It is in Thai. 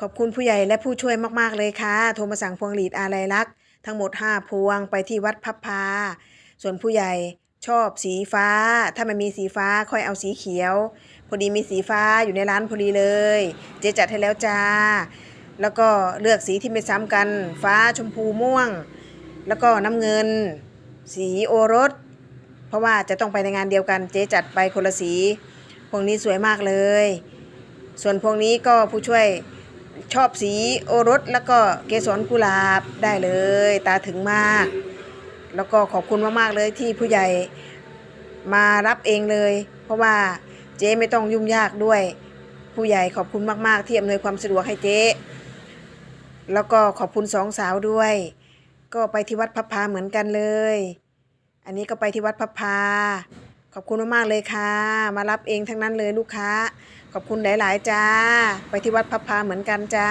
ขอบคุณผู้ใหญ่และผู้ช่วยมากๆเลยค่ะ โทรมาสั่งพวงหลีดอาลัยลักษณ์ทั้งหมด 5 พวงไปที่วัดพับพา ส่วนผู้ใหญ่ชอบสีฟ้า ถ้ามันมีสีฟ้าค่อยเอาสีเขียว พอดีมีสีฟ้าอยู่ในร้านพอดีเลย เจ๊จัดให้แล้วจ้า แล้วก็เลือกสีที่ไม่ซ้ำกัน ฟ้าชมพูม่วง แล้วก็น้ำเงิน สีโอรส เพราะว่าจะต้องไปในงานเดียวกัน เจ๊จัดไปคนละสี พวงนี้สวยมากเลย ส่วนพวงนี้ก็ผู้ช่วย ชอบสีโอรสแล้วก็เกสรกุหลาบได้เลย ตาถึงมาก แล้วก็ขอบคุณมากๆเลยที่ผู้ใหญ่มารับเองเลย เพราะว่าเจ๊ไม่ต้องยุ่งยากด้วย ผู้ใหญ่ขอบคุณมากๆ ที่อำนวยความสะดวกให้เจ๊แล้วก็ขอบคุณสองสาวด้วย ก็ไปที่วัดพับพาเหมือนกันเลย อันนี้ก็ไปที่วัดพับพา ขอบคุณมากๆเลยค่ะ มารับเองทั้งนั้นเลยลูกค้า ขอบคุณหลาย ๆ จ้า ไปที่วัดพับพาเหมือนกันจ้า